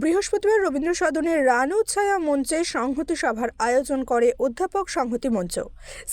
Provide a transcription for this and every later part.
বৃহস্পতিবার রবীন্দ্র সদনের রানু ছায়া মঞ্চে সংহতি সভার আয়োজন করে অধ্যাপক সংহতি মঞ্চ।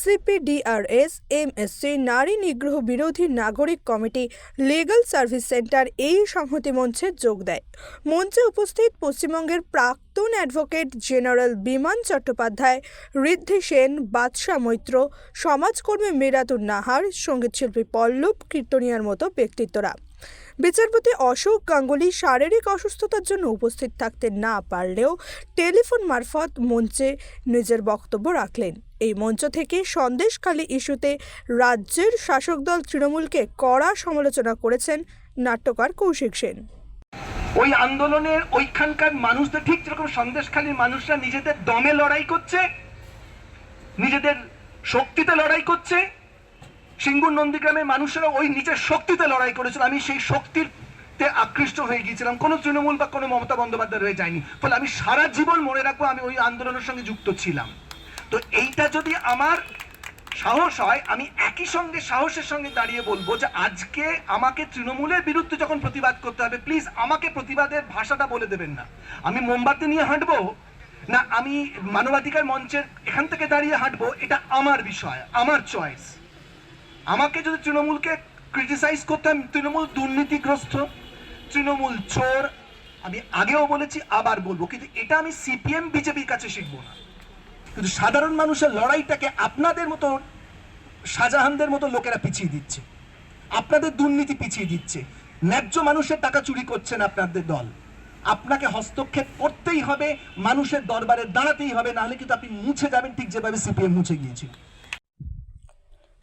সিপিডিআরএস, এমএসসি, নারী নিগ্রহ বিরোধী নাগরিক কমিটি লিগ্যাল সার্ভিস সেন্টার এই সংহতি মঞ্চে যোগ দেয়। মঞ্চে উপস্থিত পশ্চিমবঙ্গের প্রাক্তন অ্যাডভোকেট জেনারেল বিমান চট্টোপাধ্যায়, ঋদ্ধি সেন, বাদশা মৈত্র, সমাজকর্মী মিরাতুন নাহার, সঙ্গীতশিল্পী পল্লব কীর্তনিয়ার মতো ব্যক্তিত্বরা। বিচারপতি অশোক গাঙ্গুলি শারীরিক অসুস্থতার জন্য উপস্থিত থাকতে না পারলেও টেলিফোন মারফত মঞ্চে নিজের বক্তব্য রাখলেন। এই মঞ্চ থেকে সন্দেশখালী ইস্যুতে রাজ্যের শাসক দল তৃণমূলকে কড়া সমালোচনা করেছেন নাট্যকার কৌশিক সেন। ওই আন্দোলনের ওইখানকার মানুষদের ঠিক যেরকম সন্দেশখালীর মানুষরা নিজেদের দমে লড়াই করছে, নিজেদের শক্তিতে লড়াই করছে সিঙ্গুর নন্দীগ্রামের মানুষেরা ওই নিজের শক্তিতে লড়াই করেছিল। আমি সেই শক্তির তে আকৃষ্ট হয়ে গিয়েছিলাম। কোনো তৃণমূল বা কোনো মমতা বন্দ্যোপাধ্যায় রয়ে যায়নি। ফলে আমি সারা জীবন মনে রাখব আমি ওই আন্দোলনের সঙ্গে যুক্ত ছিলাম। তো এইটা যদি আমার সাহস হয়, আমি একই সঙ্গে সাহসের সঙ্গে দাঁড়িয়ে বলব যে আজকে আমাকে তৃণমূলের বিরুদ্ধে যখন প্রতিবাদ করতে হবে প্লিজ আমাকে প্রতিবাদের ভাষাটা বলে দেবেন না। আমি মোমবাতি নিয়ে হাঁটবো? না, আমি মানবাধিকার মঞ্চের এখান থেকে দাঁড়িয়ে হাঁটবো? এটা আমার বিষয়, আমার চয়েস আমাকে যদি তৃণমূলকে ক্রিটিসাইজ করতে হয়, তৃণমূল দুর্নীতিগ্রস্ত, তৃণমূল চোর, আমি আগেও বলেছি, আবার বলব, কিন্তু এটা আমি সিপিএম বিজেপির কাছে শিখব না। কিন্তু সাধারণ মানুষের লড়াইটাকে আপনাদের মতো শাহজাহানদের মতো লোকেরা পিছিয়ে দিচ্ছে। আপনাদের দুর্নীতি পিছিয়ে দিচ্ছে। ন্যায্য মানুষের টাকা চুরি করছেন আপনাদের দল। আপনাকে হস্তক্ষেপ করতেই হবে, মানুষের দরবারে দাঁড়াতেই হবে, নাহলে কিন্তু আপনি মুছে যাবেন ঠিক যেভাবে সিপিএম মুছে গিয়েছিল।